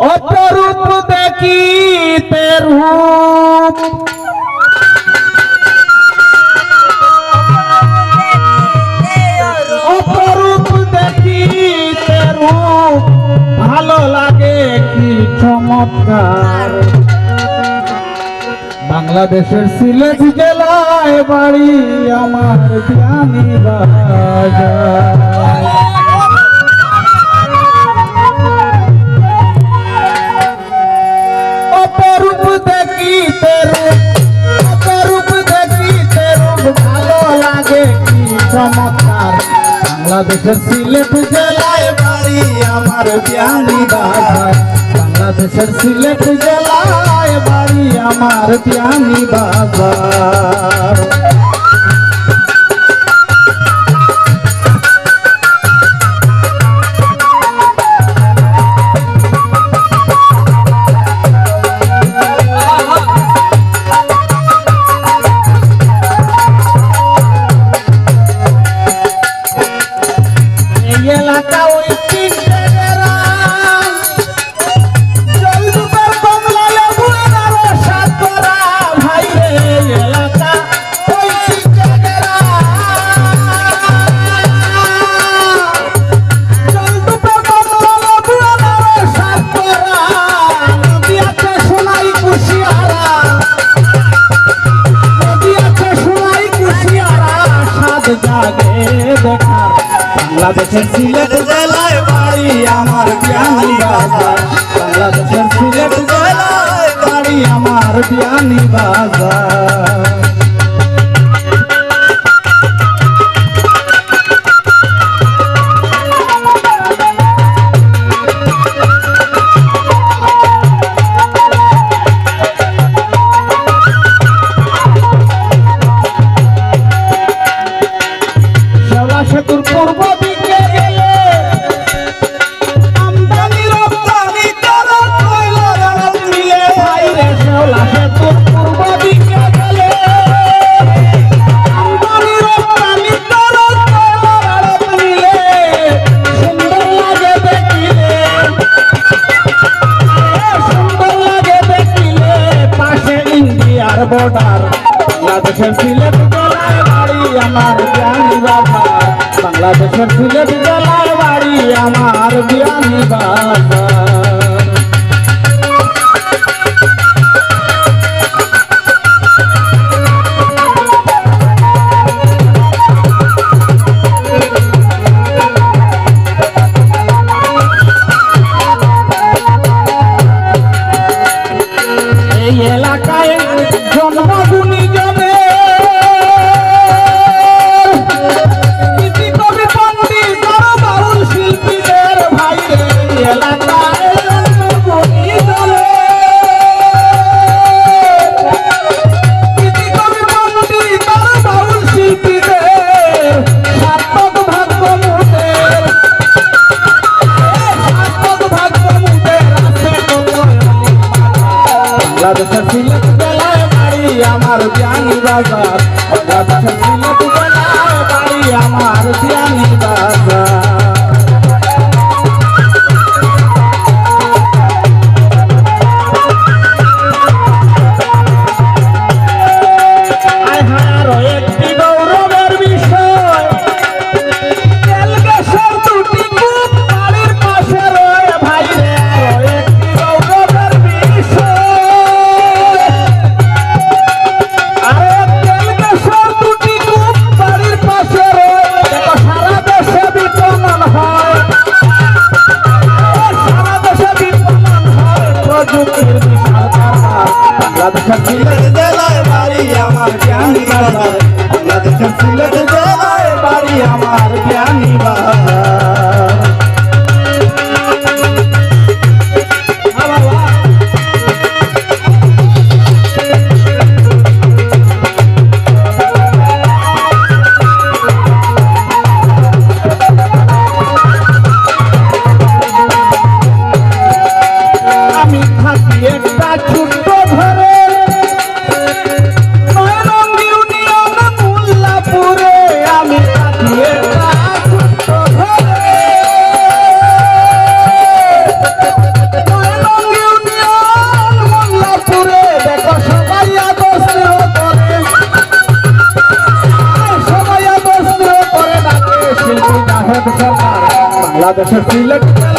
অপরূপ দেখিতে রূপ। অপরূপ দেখিতে রূপ। ভালো লাগে কি চমৎকার। বাংলাদেশের সিলেট জেলায় বাড়ি আমার জ্ঞানী বাজার। চমৎকার বাংলাদেশের সিলেট জেলায় বাড়ি আমার বিয়ানি বাজার বাংলাদেশের সিলেট জেলায় বাড়ি আমার বিয়ানি বাজার জাগে দেখার বাংলাদেশের সিলেট আমার বিয়ানি বাজার। সেতুর পূর্ব দিকে গেলে আমদানি রপ্তানি শেওলা সেতুর পূর্ব দিকে গেলে আমদানি রপ্তানি মিলে সুন্দর লাগে দেখিলে। সুন্দর লাগে দেখিলে, পাশে ইন্ডিয়ার বর্ডার সিলেট জেলায় বাড়ি আমার। বাংলাদেশের সিলেট বাড়ি এলাকায় জন্মভূমি জমে বাংলাদেশের সিলেট বেলায় বাড়ি আমার জ্ঞানী বাজার বাংলাদেশের সিলেট জ্ঞানী বাংলাদেশের সিলেট